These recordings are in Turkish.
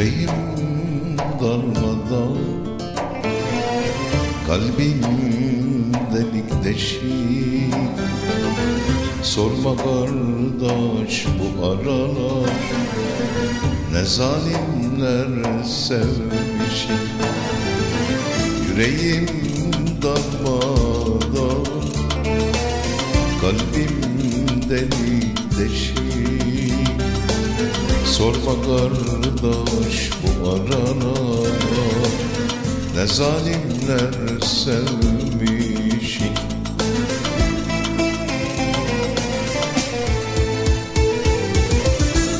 yüreğim darmadağ Kalbim delik deşik. Sorma kardeş bu aralar. Ne zalimler sevmişim. Yüreğim darmadağ Kalbim delik deşik. Sorma kardeş bu aralar Ne zalimler sevmişim.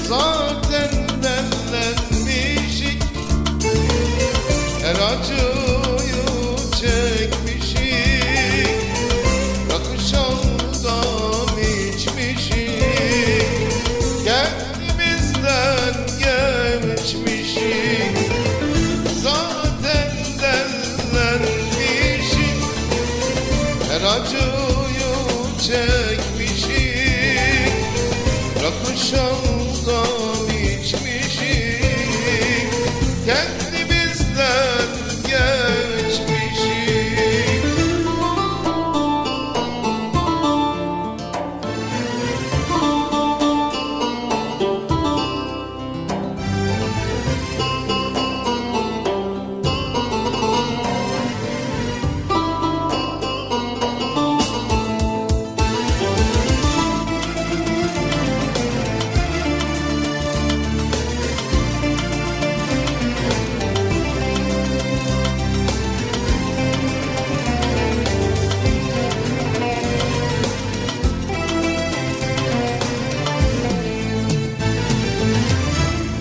Zaten derlenmişik Her acıyı acıyı çekmişik Rakı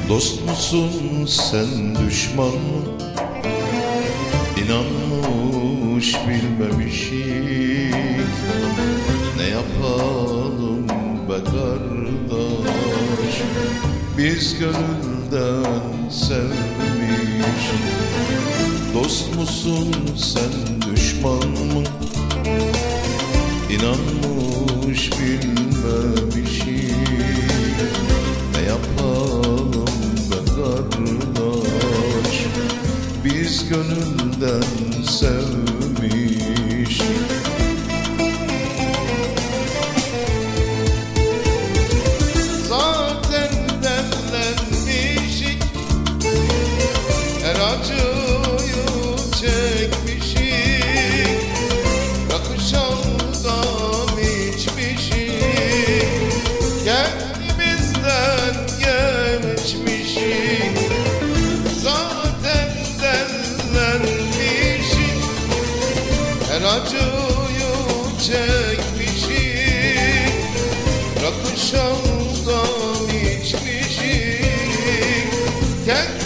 Dost musun sen düşman mı? İnanmış bilmemişik Ne yapalım be kardeş Biz gönülden sevmiş Dost musun sen düşman mı? İnanmış bilmemişik gönülden sevmiş acıyı çekmişim. Rakışamdan içmişim. Tek